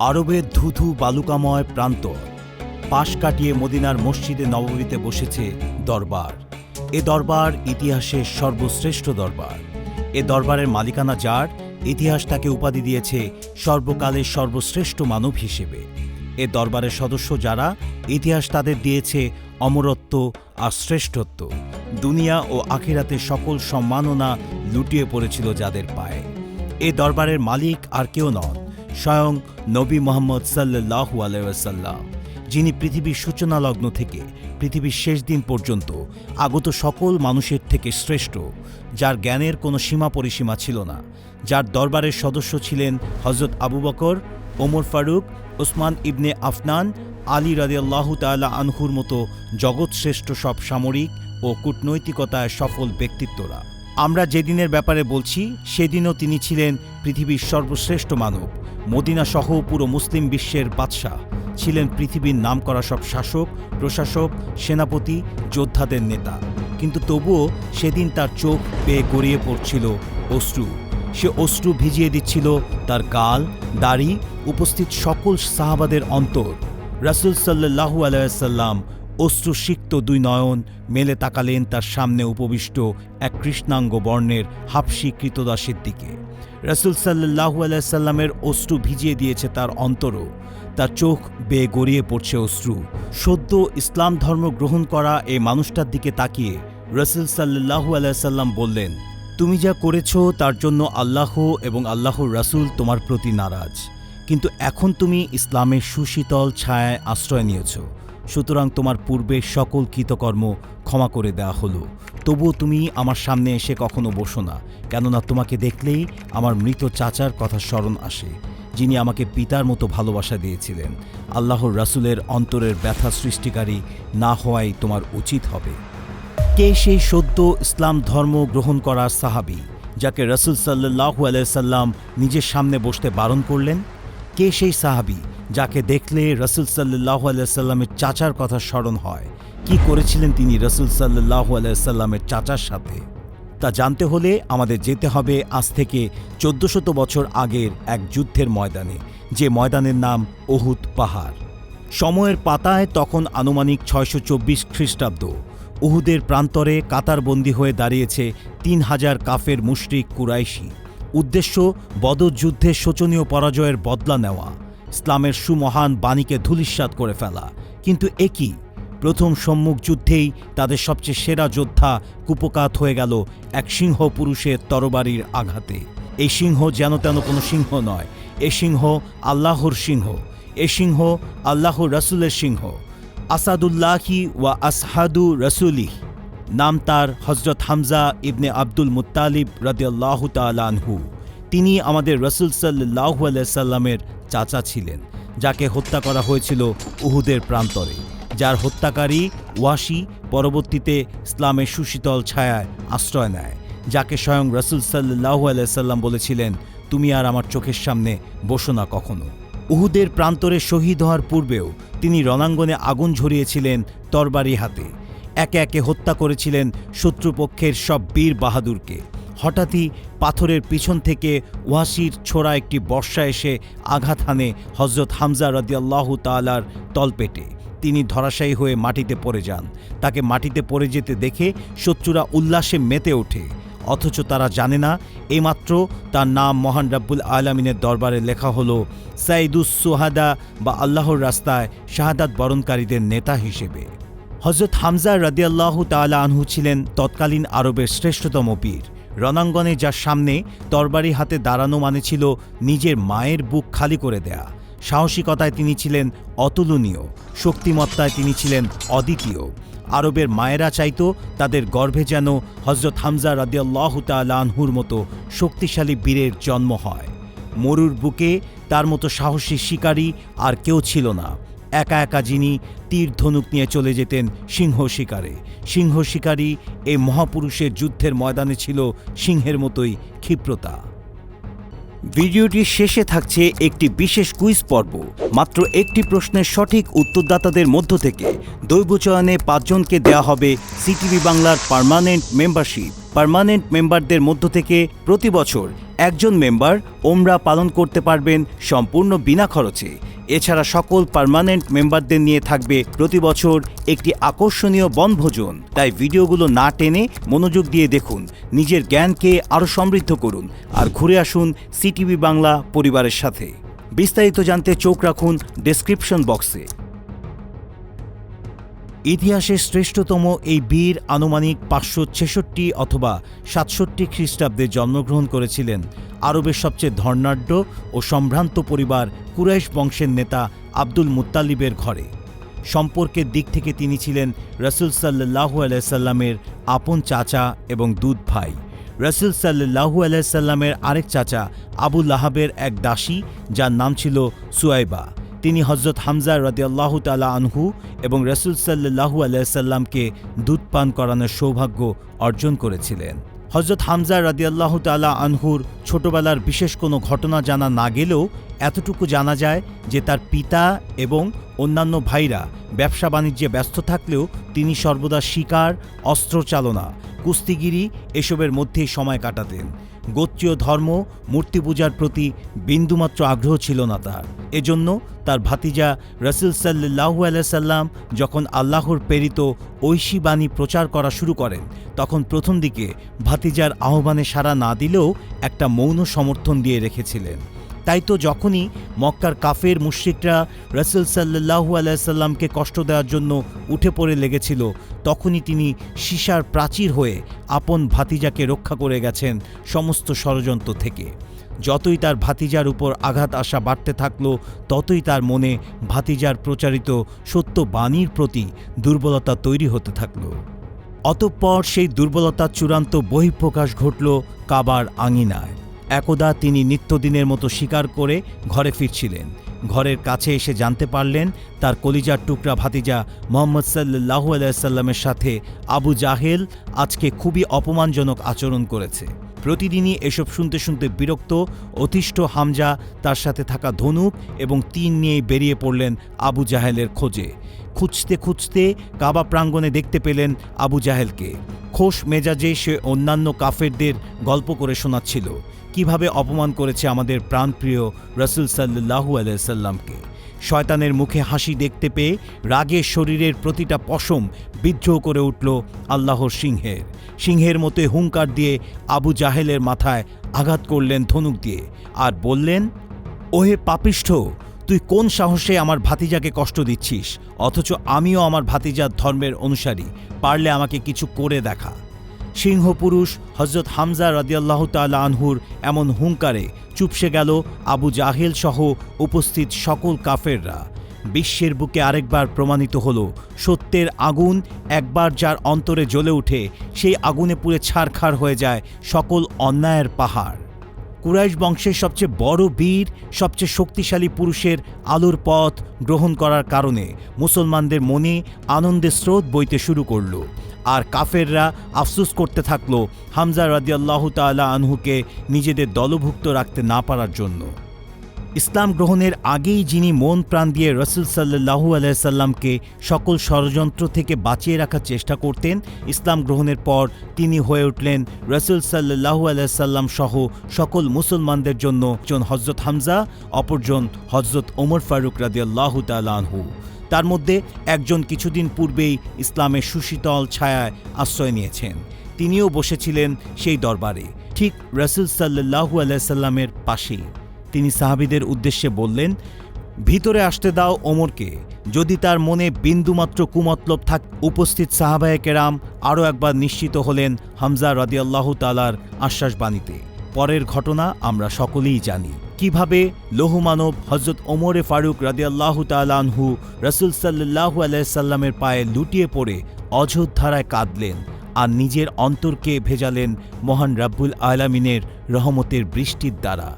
আরবের ধুধু বালুকাময় প্রান্ত। পাশ কাটিয়ে মদিনার মসজিদে নববীতে বসেছে দরবার। এ দরবার ইতিহাসের সর্বশ্রেষ্ঠ দরবার। এ দরবারের মালিকানা যার, ইতিহাস তাকে উপাধি দিয়েছে সর্বকালের সর্বশ্রেষ্ঠ মানব হিসেবে। এ দরবারের সদস্য যারা, ইতিহাস তাদের দিয়েছে অমরত্ব আর শ্রেষ্ঠত্ব। দুনিয়া ও আখিরাতে সকল সম্মাননা লুটিয়ে পড়েছিল যাদের পায়ে। এ দরবারের মালিক আর কেউ নন। স্বয়ং নবী মোহাম্মদ সাল্লাহু আলাইসাল্লাম যিনি পৃথিবীর সূচনা লগ্ন থেকে পৃথিবীর শেষ দিন পর্যন্ত আগত সকল মানুষের থেকে শ্রেষ্ঠ, যার জ্ঞানের কোনো সীমা পরিসীমা ছিল না, যার দরবারের সদস্য ছিলেন হজরত আবু বকর, ওমর ফারুক, ওসমান ইবনে আফনান, আলী রাদিয়াল্লাহু তাআলা আনহুর মতো জগৎশ্রেষ্ঠ সব সামরিক ও কূটনৈতিকতায় সফল ব্যক্তিত্বরা। আমরা যেদিনের ব্যাপারে বলছি, সেদিনও তিনি ছিলেন পৃথিবীর সর্বশ্রেষ্ঠ মানব। মদিনা সহ পুরো মুসলিম বিশ্বের বাদশাহ। ছিলেন পৃথিবীর নামকরা সব শাসক, প্রশাসক, সেনাপতি, যোদ্ধাদের নেতা। কিন্তু তবুও সেদিন তার চোখ পেয়ে গড়িয়ে পড়ছিল অশ্রু। সে অশ্রু ভিজিয়ে দিচ্ছিল তার গাল, দাড়ি, উপস্থিত সকল সাহাবাদের অন্তর। রাসুল সাল্লাহু আলাইসাল্লাম অশ্রুসিক্ত দুই নয়ন মেলে তাকালেন তার সামনে উপবিষ্ট এক কৃষ্ণাঙ্গ বর্ণের হাফসি কৃতদাসের দিকে। রাসুল সাল্লাহু আলাইসাল্লামের অশ্রু ভিজিয়ে দিয়েছে তার অন্তরও। তার চোখ বেয়ে গড়িয়ে পড়ছে অশ্রু। সদ্য ইসলাম ধর্ম গ্রহণ করা এই মানুষটার দিকে তাকিয়ে রসুল সাল্লাহু আলাইসাল্লাম বললেন, তুমি যা করেছ তার জন্য আল্লাহ এবং আল্লাহর রাসূল তোমার প্রতি নারাজ। কিন্তু এখন তুমি ইসলামের সুশীতল ছায়ায় আশ্রয় নিয়েছ। সুতরাং তোমার পূর্বে সকল কৃতকর্ম ক্ষমা করে দেওয়া হলো। তবুও তুমি আমার সামনে এসে কখনো বসো না, কেননা তোমাকে দেখলেই আমার মৃত চাচার কথা স্মরণ আসে, যিনি আমাকে পিতার মতো ভালোবাসা দিয়েছিলেন। আল্লাহর রাসূলের অন্তরের ব্যথা সৃষ্টিকারী না হওয়াই তোমার উচিত হবে। কে সেই সদ্য ইসলাম ধর্ম গ্রহণ করা সাহাবি, যাকে রসুল সাল্লাহু আলাইসাল্লাম নিজের সামনে বসতে বারণ করলেন? কে সেই সাহাবি যাকে দেখলে রসুল সাল্লাহু আলাইসাল্লামের চাচার কথা স্মরণ হয়। কি করেছিলেন তিনি রসুল সাল্লাহু আলাইসাল্লামের চাচার সাথে? তা জানতে হলে আমাদের যেতে হবে আজ থেকে চোদ্দশত বছর আগের এক যুদ্ধের ময়দানে, যে ময়দানের নাম ওহুদ পাহাড়। সময়ের পাতায় তখন আনুমানিক ছয়শো চব্বিশ খ্রিস্টাব্দ। উহুদের প্রান্তরে কাতারবন্দি হয়ে দাঁড়িয়েছে তিন হাজার কাফের মুশরিক কুরাইশি। উদ্দেশ্য বদরযুদ্ধে শোচনীয় পরাজয়ের বদলা নেওয়া। ইসলামের সুমহান বাণীকে ধূলিস্যাৎ করে ফেলা। কিন্তু একই প্রথম সম্মুখ যুদ্ধেই তাদের সবচেয়ে সেরা যোদ্ধা কুপকাত হয়ে গেল এক সিংহ পুরুষের তরবারির আঘাতে। এই সিংহ যেন তেন কোনো সিংহ নয়, এ সিংহ আল্লাহর সিংহ, এ সিংহ আল্লাহর রাসূলের সিংহ। আসাদুল্লাহি ওয়া আসহাদু রসুলিহ, নাম তার হজরত হামজা ইবনে আব্দুল মুত্তালিব রদিয়াল্লাহু তালানহু তিনি আমাদের রসুল সাল্লাহু সাল্লামের চাচা ছিলেন, যাকে হত্যা করা হয়েছিল উহুদের প্রান্তরে, যার হত্যাকারী ওয়াশি পরবর্তীতে ইসলামের সুশীতল ছায়ায় আশ্রয় নেয়, যাকে স্বয়ং রসুল সাল্লাহু সাল্লাম বলেছিলেন, তুমি আর আমার চোখের সামনে বসো না কখনো। উহুদের প্রান্তরে শহীদ হওয়ার পূর্বেও তিনি রণাঙ্গনে আগুন ঝরিয়েছিলেন তরবারি হাতে। একে একে হত্যা করেছিলেন শত্রুপক্ষের সব বীর বাহাদুরকে। হঠাৎই পাথরের পিছন থেকে ওয়াসির ছোড়া একটি বর্ষা এসে আঘাত হানে হজরত হামজা রদিয়াল্লাহু তালার তলপেটে। তিনি ধরাশায়ী হয়ে মাটিতে পড়ে যান। তাকে মাটিতে পড়ে যেতে দেখে শত্রুরা উল্লাসে মেতে ওঠে। অথচ তারা জানে না, এইমাত্র তার নাম মহান রাব্বুল আলমিনের দরবারে লেখা হলো, সাইদুস সোহাদা বা আল্লাহর রাস্তায় শাহাদাত বরণকারীদের নেতা হিসেবে। হজরত হামজা রাদিয়াল্লাহ তালা আনহু ছিলেন তৎকালীন আরবের শ্রেষ্ঠতম বীর রণাঙ্গনে যার সামনে তরবারি হাতে দাঁড়ানো মানে ছিল নিজের মায়ের বুক খালি করে দেয়া। সাহসিকতায় তিনি ছিলেন অতুলনীয়, শক্তিমত্তায় তিনি ছিলেন অদ্বিতীয়। আরবের মায়েরা চাইতো তাদের গর্ভে যেন হজরত হামজা রাদিয়াল্লাহ তালানহুর মতো শক্তিশালী বীরের জন্ম হয়। মরুর বুকে তার মতো সাহসী শিকারী আর কেউ ছিল না। একা একা যিনি তীর ধনুক নিয়ে চলে যেতেন সিংহ শিকারে। সিংহ শিকারী এই মহাপুরুষের যুদ্ধের ময়দানে ছিল সিংহের মতোই ক্ষিপ্রতা। ভিডিওটির শেষে থাকছে একটি বিশেষ কুইজ পর্ব। মাত্র একটি প্রশ্নের সঠিক উত্তরদাতাদের মধ্য থেকে দৈব চয়নে পাঁচজনকে দেওয়া হবে সিটিভি বাংলার পার্মানেন্ট মেম্বারশিপ। পার্মানেন্ট মেম্বারদের মধ্য থেকে প্রতি বছর একজন মেম্বার ওমরা পালন করতে পারবেন সম্পূর্ণ বিনা খরচে। এছাড়া সকল পারমানেন্ট মেম্বারদের নিয়ে থাকবে প্রতি বছর একটি আকর্ষণীয় বনভোজন। তাই ভিডিওগুলো না টেনে মনোযোগ দিয়ে দেখুন, নিজের জ্ঞানকে আরও সমৃদ্ধ করুন আর ঘুরে আসুন সিটিভি বাংলা পরিবারের সাথে। বিস্তারিত জানতে চোখ রাখুন ডেসক্রিপশন বক্সে ইতিহাসের শ্রেষ্ঠতম এই বীর আনুমানিক পাঁচশো ছেষট্টি অথবা সাতষট্টি খ্রিস্টাব্দে জন্মগ্রহণ করেছিলেন আরবের সবচেয়ে ধর্নাঢ্য ও সম্ভ্রান্ত পরিবার কুরাইশ বংশের নেতা আব্দুল মুত্তালিবের ঘরে। সম্পর্কের দিক থেকে তিনি ছিলেন রসুল সাল্লাহু আলাইসাল্লামের আপন চাচা এবং দুধ ভাই। রসুল সাল্লাহু আলাইসাল্লামের আরেক চাচা আবু লাহাবের এক দাসী, যার নাম ছিল সুয়াইবা। তিনি হজরত হামজা রদিয়াল্লাহু তালা আনহু এবং রসুল সাল্লাহু আলাইসাল্লামকে দুধ পান করানোর সৌভাগ্য অর্জন করেছিলেন। হজরত হামজা রাদিয়াল্লাহু তালা আনহুর ছোটবেলার বিশেষ কোনো ঘটনা জানা না গেলেও এতটুকু জানা যায় যে তার পিতা এবং অন্যান্য ভাইরা ব্যবসা বাণিজ্যে ব্যস্ত থাকলেও তিনি সর্বদা শিকার অস্ত্র চালনা কুস্তিগিরি এসবের মধ্যেই সময় কাটাতেন। গোত্রীয় ধর্ম, মূর্তি পূজার প্রতি বিন্দুমাত্র আগ্রহ ছিল না তার এজন্য তার ভাতিজা রসুল সাল্লাহু আলাইসাল্লাম যখন আল্লাহর প্রেরিত ঐশী বাণী প্রচার করা শুরু করেন, তখন প্রথম দিকে ভাতিজার আহ্বানে সাড়া না দিলেও একটা মৌন সমর্থন দিয়ে রেখেছিলেন। তাই তো যখনই মক্কার কাফের মুশ্রিকরা রসুল সাল্লাহু আলাইসাল্লামকে কষ্ট দেওয়ার জন্য উঠে পড়ে লেগেছিল, তখনই তিনি সীসার প্রাচীর হয়ে আপন ভাতিজাকে রক্ষা করে গেছেন সমস্ত ষড়যন্ত্র থেকে। যতই তার ভাতিজার উপর আঘাত আসা বাড়তে থাকল, ততই তার মনে ভাতিজার প্রচারিত সত্য বাণীর প্রতি দুর্বলতা তৈরি হতে থাকল। অতঃপর সেই দুর্বলতার চূড়ান্ত বহিঃপ্রকাশ ঘটল কাবার আঙিনায়। একদা তিনি নিত্যদিনের মতো শিকার করে ঘরে ফিরছিলেন। ঘরের কাছে এসে জানতে পারলেন, তার কলিজার টুকরা ভাতিজা মোহাম্মদ সাল্লাহু আলাইসাল্লামের সাথে আবু জাহেল আজকে খুবই অপমানজনক আচরণ করেছে। প্রতিদিনই এসব শুনতে শুনতে বিরক্ত, অতিষ্ঠ হামজা তার সাথে থাকা ধনুক এবং তিন নিয়ে বেরিয়ে পড়লেন আবু জাহেলের খোঁজে। খুঁজতে খুঁজতে কাবা প্রাঙ্গণে দেখতে পেলেন আবু জাহেলকে। খোশ মেজাজে সে অন্যান্য কাফেরদের গল্প করে শোনাচ্ছিল। কীভাবে অপমান করেছে আমাদের প্রাণপ্রিয় রসুল সাল্লাহু আলাইসাল্লামকে শয়তানের মুখে হাসি দেখতে পেয়ে রাগে শরীরের প্রতিটা পশম বিদ্রোহ করে উঠল আল্লাহর সিংহের। সিংহের মতো হুঙ্কার দিয়ে আবু জাহেলের মাথায় আঘাত করলেন ধনুক দিয়ে আর বললেন, ওহে পাপিষ্ঠ, তুই কোন সাহসে আমার ভাতিজাকে কষ্ট দিচ্ছিস? অথচ আমিও আমার ভাতিজার ধর্মের অনুসারী, পারলে আমাকে কিছু করে দেখা। সিংহপুরুষ হজরত হামজা রদিয়াল্লাহ তাল আনহুর এমন হুঙ্কারে চুপসে গেল আবু জাহেল সহ উপস্থিত সকল কাফেররা। বিশ্বের বুকে আরেকবার প্রমাণিত হল, সত্যের আগুন একবার যার অন্তরে জ্বলে উঠে, সেই আগুনে পুড়ে ছারখার হয়ে যায় সকল অন্যায়ের পাহাড়। কুরাইশ বংশের সবচেয়ে বড় বীর, সবচেয়ে শক্তিশালী পুরুষের আলোর পথ গ্রহণ করার কারণে মুসলমানদের মনে আনন্দের স্রোত বইতে শুরু করল। আর কাফেররা আফসুস করতে থাকল হামজা রাদিয়াল্লাহু তাআলা আনহুকে নিজেদের দলভুক্ত রাখতে না পারার জন্য। ইসলাম গ্রহণের আগেই যিনি মন প্রাণ দিয়ে রসুল সাল্লাহু আলাইসাল্লামকে সকল ষড়যন্ত্র থেকে বাঁচিয়ে রাখার চেষ্টা করতেন, ইসলাম গ্রহণের পর তিনি হয়ে উঠলেন রসুল সাল্লাহু আলাইসাল্লাম সহ সকল মুসলমানদের জন্য একজন হজরত হামজা, অপরজন হজরত ওমর ফারুক রাদিয়াল্লাহু তালাহু তার মধ্যে একজন কিছুদিন পূর্বেই ইসলামের সুশীতল ছায়ায় আশ্রয় নিয়েছেন। তিনিও বসেছিলেন সেই দরবারে, ঠিক রসুল সাল্লাহু আলাইসাল্লামের পাশেই। তিনি সাহাবিদের উদ্দেশ্যে বললেন, ভিতরে আসতে দাও ওমরকে। যদি তার মনে বিন্দুমাত্র কুমতলব থাক উপস্থিত সাহাবায়ে কেরাম আরও একবার নিশ্চিত হলেন হামজা রদিয়াল্লাহ তালার আশ্বাসবাণীতে। পরের ঘটনা আমরা সকলেই জানি। কীভাবে লৌহমানব হজরত ওমরে ফারুক রাদিয়াল্লাহ তালানহু রসুল সাল্লাহু আলাইসাল্লামের পায়ে লুটিয়ে পড়ে অযোধ্যারায় কাঁদলেন আর নিজের অন্তরকে ভেজালেন মহান রাব্বুল আলামিনের রহমতের বৃষ্টির দ্বারা।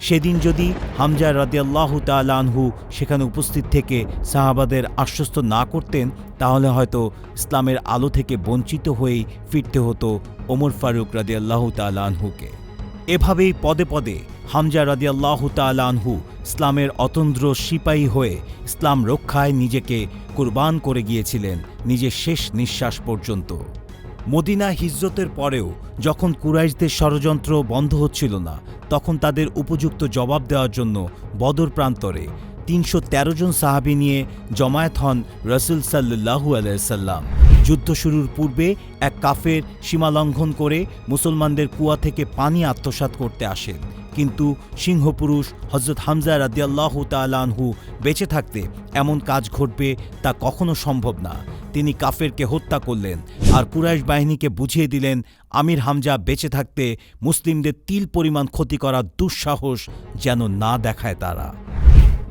সেদিন যদি হামজা রাদিয়াল্লাহু তালানহু সেখানে উপস্থিত থেকে সাহাবাদের আশ্বস্ত না করতেন, তাহলে হয়তো ইসলামের আলো থেকে বঞ্চিত হয়েই ফিরতে হতো ওমর ফারুক রাদিয়াল্লাহু তালানহুকে এভাবেই পদে পদে হামজা রাজিয়াল্লাহ তালানহু ইসলামের অতন্দ্র সিপাহী হয়ে ইসলাম রক্ষায় নিজেকে কুরবান করে গিয়েছিলেন নিজের শেষ নিঃশ্বাস পর্যন্ত। মদিনা হিজরতের পরেও যখন কুরাইশদের ষড়যন্ত্র বন্ধ হচ্ছিল না, তখন তাদের উপযুক্ত জবাব দেওয়ার জন্য বদর প্রান্তরে তিনশো তেরো জন সাহাবি নিয়ে জমায়েত হন রসুল সাল্লু আলাইসাল্লাম যুদ্ধ শুরুর পূর্বে এক কাফের সীমালঙ্ঘন করে মুসলমানদের কুয়া থেকে পানি আত্মসাৎ করতে আসেন কিন্তু সিংহপুরুষ হজরত হামজা রাদিয়াল্লাহু তালানহু বেঁচে থাকতে এমন কাজ ঘটবে তা কখনো সম্ভব না। তিনি কাফেরকে হত্যা করলেন আর কুরাইশ বাহিনীকে বুঝিয়ে দিলেন, আমির হামজা বেঁচে থাকতে মুসলিমদের তিল পরিমাণ ক্ষতি করার দুঃসাহস যেন না দেখায় তারা।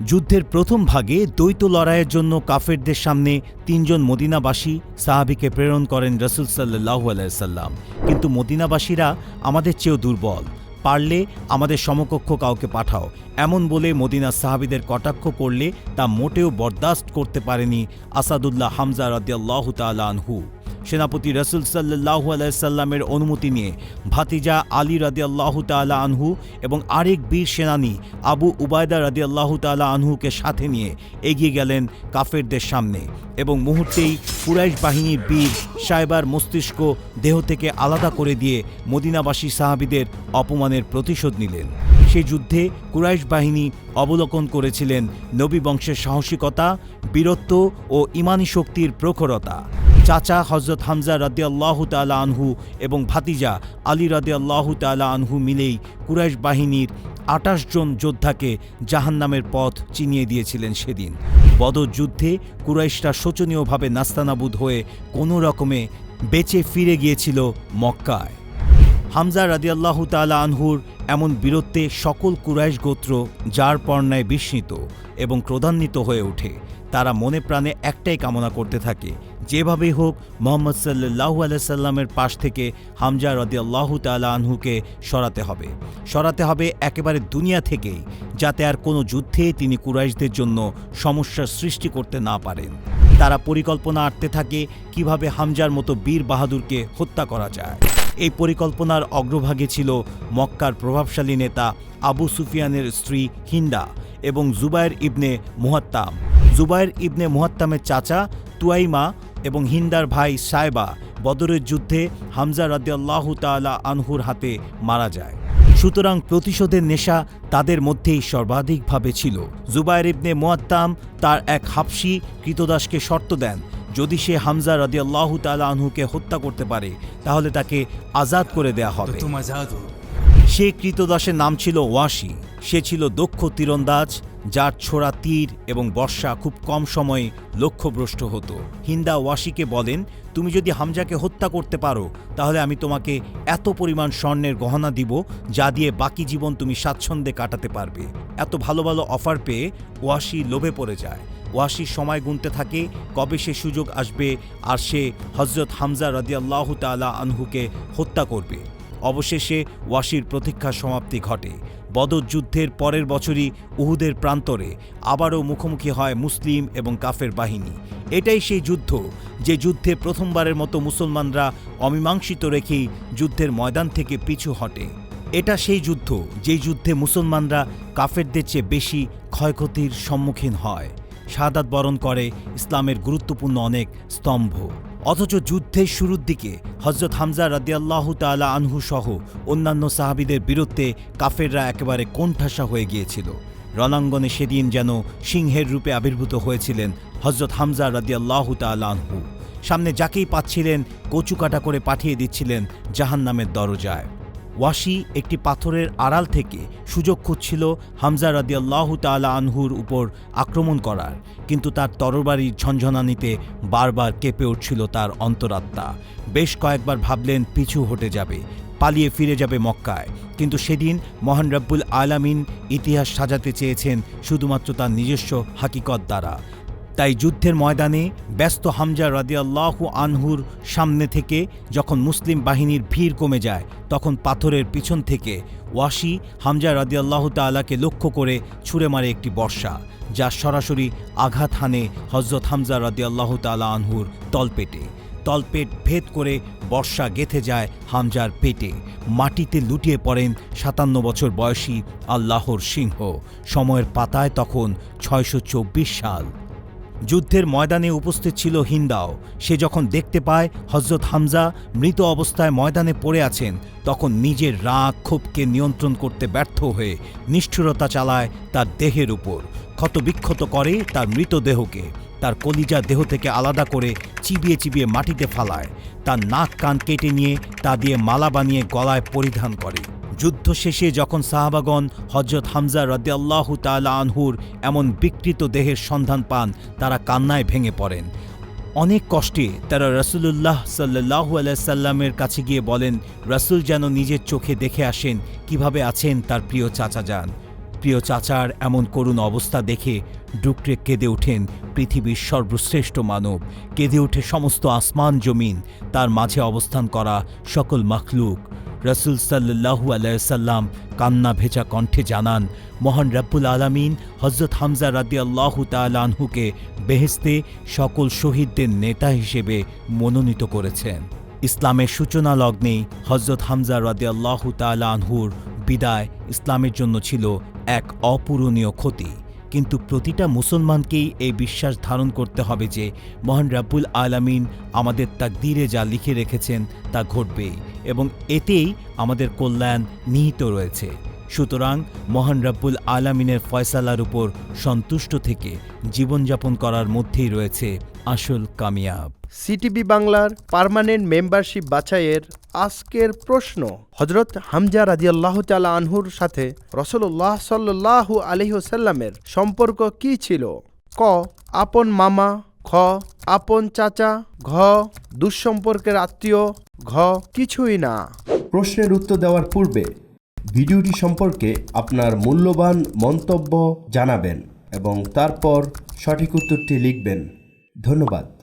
যুদ্ধের প্রথম ভাগে দ্বৈত লড়াইয়ের জন্য কাফেরদের সামনে তিনজন মদিনাবাসী সাহাবিকে প্রেরণ করেন রসুল সাল্লাহ আলাইসাল্লাম কিন্তু মদিনাবাসীরা আমাদের চেয়েও দুর্বল। পারলে আমাদের সমকক্ষ কাউকে পাঠাও। এমন বলে মদিনা সাহাবিদের কটাক্ষ করলে তা মোটেও বরদাস্ত করতে পারেনি আসাদুল্লাহ হামজা রদিয়াল্লাহ তালা আনহু। সেনাপতি রসুল সাল্লাহ আলাইসাল্লামের অনুমতি নিয়ে ভাতিজা আলী রাদিয়াল্লাহ তালা আনহু এবং আরেক বীর সেনানী আবু উবায়দা রাদিয়াল্লাহ তালা আনহুকে সাথে নিয়ে এগিয়ে গেলেন কাফেরদের সামনে এবং মুহূর্তেই কুরাইশ বাহিনীর বীর সাইবার মস্তিষ্ক দেহ থেকে আলাদা করে দিয়ে মদিনাবাসী সাহাবিদের অপমানের প্রতিশোধ নিলেন। সে যুদ্ধে কুরাইশ বাহিনী অবলোকন করেছিলেন নবী বংশের সাহসিকতা, বীরত্ব ও ইমানি শক্তির প্রখরতা। চাচা হজরত হামজা রাদিয়াল্লাহ তালা আনহু এবং ভাতিজা আলী রাদিয়াল্লাহ তালা আনহু মিলেই কুরাইশ বাহিনীর আটাশ জন যোদ্ধাকে জাহান্নামের পথ চিনিয়ে দিয়েছিলেন সেদিন। বদর যুদ্ধে কুরাইশরা শোচনীয়ভাবে নাস্তানাবুদ হয়ে কোনো রকমে বেঁচে ফিরে গিয়েছিল মক্কায়। হামজা রাদিয়াল্লাহ তালা আনহুর এমন বীরত্বে সকল কুরাইশ গোত্র যার পর্ণায় বিস্মিত এবং ক্রোধান্বিত হয়ে ওঠে, তারা মনে প্রাণে একটাই কামনা করতে থাকে, যেভাবেই হোক মোহাম্মদ সাল্লাহু আলাইসাল্লামের পাশ থেকে হামজা রদিয়াল্লাহু তালা আনহুকে সরাতে হবে। সরাতে হবে একেবারে দুনিয়া থেকেই, যাতে আর কোনো যুদ্ধে তিনি কুরাইশদের জন্য সমস্যার সৃষ্টি করতে না পারেন। তারা পরিকল্পনা আটতে থাকে কীভাবে হামজার মতো বীর বাহাদুরকে হত্যা করা যায়। এই পরিকল্পনার অগ্রভাগে ছিল মক্কার প্রভাবশালী নেতা আবু সুফিয়ানের স্ত্রী হিন্দা এবং জুবায়ের ইবনে মুহাত্তাম। জুবায়ের ইবনে মুহাত্তামের চাচা তুয়াইমা এবং হিন্দার ভাই সাইবা বদরের যুদ্ধে হামজা রাদিয়াল্লাহ তালা আনহুর হাতে মারা যায়। সুতরাং প্রতিশোধের নেশা তাদের মধ্যেই সর্বাধিকভাবে ছিল। জুবায়ের ইবনে মুয়াত্তাম তার এক হাফসি কৃতদাসকে শর্ত দেন যদি সে হামজা রাজি আল্লাহ আনহুকে হত্যা করতে পারে তাহলে তাকে আজাদ করে দেয়া হবে। সে কৃতদাসের নাম ছিল ওয়াশি সে ছিল দক্ষ তীরন্দাজ যার ছোড়া তীর এবং বর্ষা খুব কম সময়ে লক্ষ্যভ্রষ্ট হতো। হিন্দা ওয়াশিকে বলেন তুমি যদি হামজাকে হত্যা করতে পারো তাহলে আমি তোমাকে এত পরিমাণ স্বর্ণের গহনা দিব যা দিয়ে বাকি জীবন তুমি স্বাচ্ছন্দ্যে কাটাতে পারবে। এত ভালো ভালো অফার পেয়ে ওয়াশি লোভে পড়ে যায়। ওয়াসির সময় গুনতে থাকে, কবে সে সুযোগ আসবে আর সে হজরত হামজা রদিয়াল্লাহ তালা আনহুকে হত্যা করবে। অবশেষে ওয়াসির প্রতীক্ষার সমাপ্তি ঘটে। বদর যুদ্ধের পরের বছরই উহুদের প্রান্তরে আবারও মুখোমুখি হয় মুসলিম এবং কাফের বাহিনী। এটাই সেই যুদ্ধ, যে যুদ্ধে প্রথমবারের মতো মুসলমানরা অমীমাংসিত রেখেই যুদ্ধের ময়দান থেকে পিছু হটে। এটা সেই যুদ্ধ, যেই যুদ্ধে মুসলমানরা কাফেরদের চেয়ে বেশি ক্ষয়ক্ষতির সম্মুখীন হয়। শাহাদাত বরণ করে ইসলামের গুরুত্বপূর্ণ অনেক স্তম্ভ। অথচ যুদ্ধের শুরুর দিকে হজরত হামজা রাদিয়াল্লাহ তালা আনহু সহ অন্যান্য সাহাবিদের বিরুদ্ধে কাফেররা একেবারে কোণঠাসা হয়ে গিয়েছিল। রণাঙ্গনে সেদিন যেন সিংহের রূপে আবির্ভূত হয়েছিলেন হজরত হামজা রাদিয়াল্লাহ তালা আনহু। সামনে যাকেই পাচ্ছিলেন কচুকাটা করে পাঠিয়ে দিচ্ছিলেন জাহান্নামের দরজায়। ওয়াসি একটি পাথরের আড়াল থেকে সুযোগ খুঁজছিল হামজা রাদিয়াল্লাহ তালা আনহুর উপর আক্রমণ করার, কিন্তু তার তরবারির ঝঞ্ঝনানিতে বারবার কেঁপে উঠছিল তার অন্তরাত্মা। বেশ কয়েকবার ভাবলেন, পিছু হটে যাবে, পালিয়ে ফিরে যাবে মক্কায়। কিন্তু সেদিন মহান রব্বুল আলামিন ইতিহাস সাজাতে চেয়েছেন শুধুমাত্র তার নিজস্ব হাকিকত দ্বারা। তাই যুদ্ধের ময়দানে ব্যস্ত হামজা রাদিয়াল্লাহু আনহুর সামনে থেকে যখন মুসলিম বাহিনীর ভিড় কমে যায়, তখন পাথরের পিছন থেকে ওয়াশি হামজা রাদিয়াল্লাহু তাআলাকে লক্ষ্য করে ছুঁড়ে মারে একটি বর্ষা, যা সরাসরি আঘাত হানে হজরত হামজা রাদিয়াল্লাহু তাআলা আনহুর তলপেটে। তলপেট ভেদ করে বর্ষা গেথে যায় হামজার পেটে। মাটিতে লুটিয়ে পড়েন সাতান্ন বছর বয়সী আল্লাহর সিংহ। সময়ের পাতায় তখন ছয়শো চব্বিশ সাল। যুদ্ধের ময়দানে উপস্থিত ছিল হিন্দাও। সে যখন দেখতে পায় হজরত হামজা মৃত অবস্থায় ময়দানে পড়ে আছেন, তখন নিজের রাগ ক্ষোভকে নিয়ন্ত্রণ করতে ব্যর্থ হয়ে নিষ্ঠুরতা চালায় তার দেহের উপর। ক্ষতবিক্ষত করে তার মৃতদেহকে। তার কলিজা দেহ থেকে আলাদা করে চিবিয়ে চিবিয়ে মাটিতে ফালায়। তার নাক কান কেটে নিয়ে তা দিয়ে মালা বানিয়ে গলায় পরিধান করে। যুদ্ধ শেষে যখন সাহাবাগণ হজরত হামজা রদিয়াল্লাহ তালা আনহুর এমন বিকৃত দেহের সন্ধান পান, তারা কান্নায় ভেঙে পড়েন। অনেক কষ্টে তারা রসুলুল্লাহ সাল্লাহু আলাইসাল্লামের কাছে গিয়ে বলেন, রসুল যেন নিজের চোখে দেখে আসেন, কীভাবে আছেন তার প্রিয় চাচা যান। প্রিয় চাচার এমন করুণ অবস্থা দেখে ডুকরে কেঁদে ওঠেন পৃথিবীর সর্বশ্রেষ্ঠ মানব। কেঁদে ওঠে সমস্ত আসমান জমিন, তার মাঝে অবস্থান করা সকল মাখলুক। রসুল সাল্লাহু আলাইসাল্লাম কান্না ভেজা কণ্ঠে জানান, মহান রব্বুল আলামিন হজরত হামজা রাদি আল্লাহু তালানহুকে বেহেস্তে সকল শহীদদের নেতা হিসেবে মনোনীত করেছেন। ইসলামের সূচনা লগ্নে হজরত হামজা রাদি আল্লাহু তালানহুর বিদায় ইসলামের জন্য ছিল এক অপূরণীয় ক্ষতি। কিন্তু প্রতিটা মুসলমানকেই এই বিশ্বাস ধারণ করতে হবে যে, মহান রাব্বুল আলামিন আমাদের তাকদীরে যা লিখে রেখেছেন তা ঘটবেই। এবং এতেই আমাদের কল্যাণ নিহিত রয়েছে। সুতরাং মহান রাব্বুল আলামিনের ফয়সালার উপর সন্তুষ্ট থেকে জীবনযাপন করার মধ্যেই রয়েছে আসল কামিয়াব। সিটিভি বাংলার পার্মানেন্ট মেম্বারশিপ বাছাইয়ের আজকের প্রশ্ন। হজরত হামজা রাজিয়াল্লাহ তালা আনহুর সাথে রসল্লাহ সাল্লাহু আলহিহসাল্লামের সম্পর্ক কি ছিল? ক, আপন মামা, খ আপন চাচা, ঘ, দুঃসম্পর্কের আত্মীয়, ঘ, কিছুই না। প্রশ্নের উত্তর দেওয়ার পূর্বে ভিডিওটি সম্পর্কে আপনার মূল্যবান মন্তব্য জানাবেন এবং তারপর সঠিক উত্তরটি লিখবেন। ধন্যবাদ।